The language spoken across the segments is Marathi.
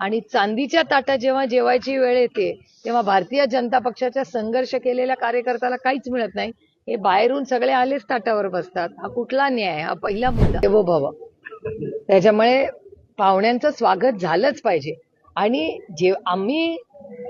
आणि चांदीच्या ताटा जेव्हा जेवायची वेळ येते तेव्हा भारतीय जनता पक्षाच्या संघर्ष केलेल्या कार्यकर्त्याला काहीच मिळत नाही. हे बाहेरून सगळे आलेच ताटावर बसतात. हा कुठला न्याय? हा पहिला मुद्दा. देवो भव त्याच्यामुळे पाहुण्यांचं स्वागत झालंच पाहिजे. आणि जे आम्ही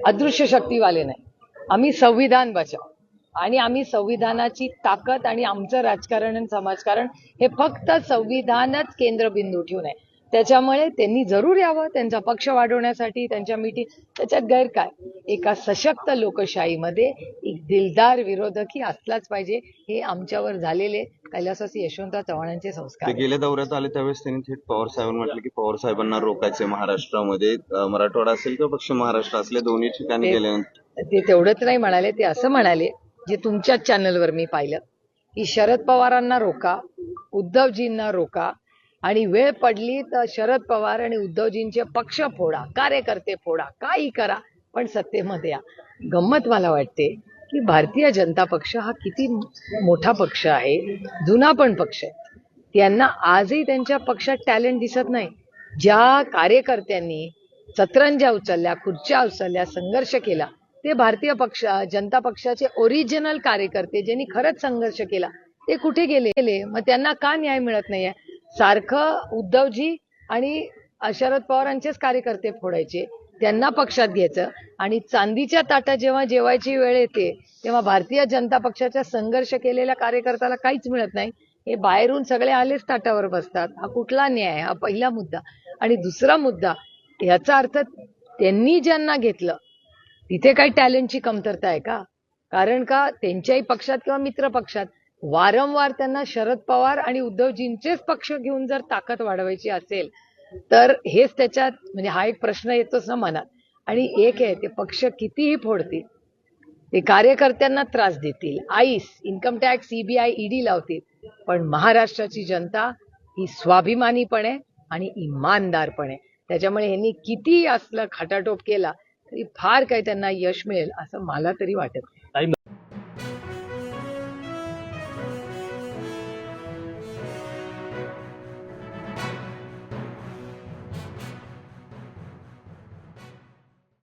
अदृश्य शक्तीवाले नाही. आम्ही संविधान बचाव. आणि आम्ही संविधानाची ताकद आणि आमचं राजकारण आणि समाजकारण हे फक्त संविधानच केंद्रबिंदू ठेवून आहे. त्याच्यामुळे त्यांनी जरूर यावं त्यांचा पक्ष वाढवण्यासाठी त्यांच्या मिटिंग त्याच्यात गैर काय एका सशक्त लोकशाहीमध्ये एक दिलदार विरोधकही असलाच पाहिजे हे आमच्यावर झालेले कैलासवासी यशवंतराव चव्हाणांचे संस्कार. गेल्या दौऱ्यात आले त्यावेळेस त्यांनी थेट पवार साहेबांना म्हटलं की पवार साहेबांना रोकायचे महाराष्ट्रामध्ये. मराठवाडा असेल किंवा पश्चिम महाराष्ट्र असले दोन्ही ठिकाणी ते- गेल्यानंतर. ते तेवढंच नाही म्हणाले ते असं म्हणाले जे तुमच्याच चॅनलवर मी पाहिलं की शरद पवारांना रोका उद्धवजींना रोका आणि वेळ पडली तर शरद पवार आणि उद्धवजींचे पक्ष फोडा कार्यकर्ते फोडा काही करा पण सत्तेमध्ये या. गंमत मला वाटते की भारतीय जनता पक्ष हा किती मोठा पक्ष आहे जुना पण पक्ष आहे. त्यांना आजही त्यांच्या पक्षात टॅलेंट दिसत नाही. ज्या कार्यकर्त्यांनी सतरंजा उचलल्या खुर्च्या उचलल्या संघर्ष केला ते भारतीय पक्ष जनता पक्षाचे ओरिजिनल कार्यकर्ते ज्यांनी खरंच संघर्ष केला ते कुठे गेले गेले? मग त्यांना का न्याय मिळत नाहीये? सारखं उद्धवजी आणि शरद पवारांचेच कार्यकर्ते फोडायचे. त्यांना पक्षात घ्यायचं. आणि चांदीच्या ताटा जेव्हा जेवायची वेळ येते तेव्हा भारतीय जनता पक्षाच्या संघर्ष केलेल्या कार्यकर्त्याला काहीच मिळत नाही. हे बाहेरून सगळे आलेच ताटावर बसतात. हा कुठला न्याय हा पहिला मुद्दा. आणि दुसरा मुद्दा याचा अर्थ त्यांनी ज्यांना घेतलं तिथे काही टॅलेंटची कमतरता आहे का? कारण का? त्यांच्याही पक्षात किंवा मित्र पक्षात वारंवार त्यांना शरद पवार आणि उद्धवजींचेच पक्ष घेऊन जर ताकद वाढवायची असेल तर हेच त्याच्यात म्हणजे हा एक प्रश्न येतोच ना मनात आणि एक आहे ते पक्ष कितीही फोडतील ते कार्यकर्त्यांना त्रास देतील. आईस इन्कम टॅक्स सीबीआय ईडी लावतील. पण महाराष्ट्राची जनता ही स्वाभिमानीपणे आणि इमानदारपणे त्याच्यामुळे ह्यांनी किती असलं खाटाटोप केला तरी फार काही त्यांना यश मिळेल असं मला तरी वाटत नाही.